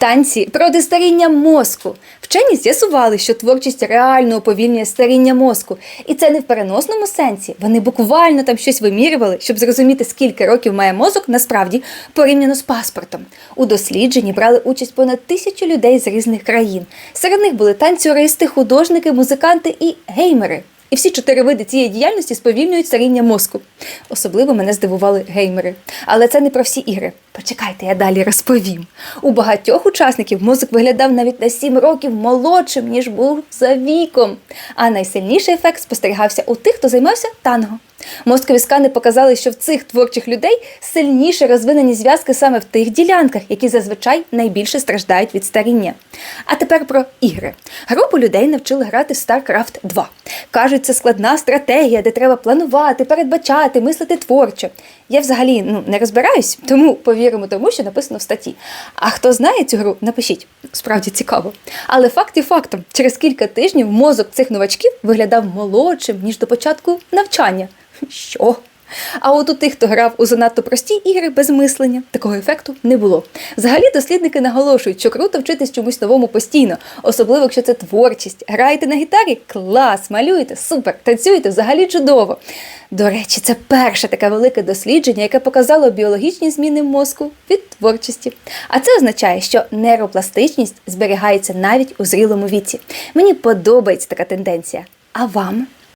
Танці проти старіння мозку. Вчені з'ясували, що творчість реально уповільнює старіння мозку. І це не в переносному сенсі. Вони буквально там щось вимірювали, щоб зрозуміти, скільки років має мозок насправді порівняно з паспортом. У дослідженні брали участь понад тисячу людей з різних країн. Серед них були танцюристи, художники, музиканти і геймери. І всі чотири види цієї діяльності сповільнюють старіння мозку. Особливо мене здивували геймери. Але це не про всі ігри. Почекайте, я далі розповім. У багатьох учасників мозок виглядав навіть на 7 років молодшим, ніж був за віком. А найсильніший ефект спостерігався у тих, хто займався танго. Мозкові скани показали, що в цих творчих людей сильніше розвинені зв'язки саме в тих ділянках, які зазвичай найбільше страждають від старіння. А тепер про ігри. Групу людей навчили грати в StarCraft 2. Кажуть, це складна стратегія, де треба планувати, передбачати, мислити творчо. Я взагалі ну, не розбираюсь, тому повіримо тому, що написано в статті. А хто знає цю гру, напишіть. Справді цікаво. Але факт і фактом, через кілька тижнів мозок цих новачків виглядав молодшим, ніж до початку навчання. Що? А от у тих, хто грав у занадто прості ігри без мислення, такого ефекту не було. Взагалі, дослідники наголошують, що круто вчитись чомусь новому постійно, особливо якщо це творчість. Граєте на гітарі? Клас, малюєте, супер, танцюєте взагалі чудово. До речі, це перше таке велике дослідження, яке показало біологічні зміни мозку від творчості. А це означає, що нейропластичність зберігається навіть у зрілому віці. Мені подобається така тенденція. А вам?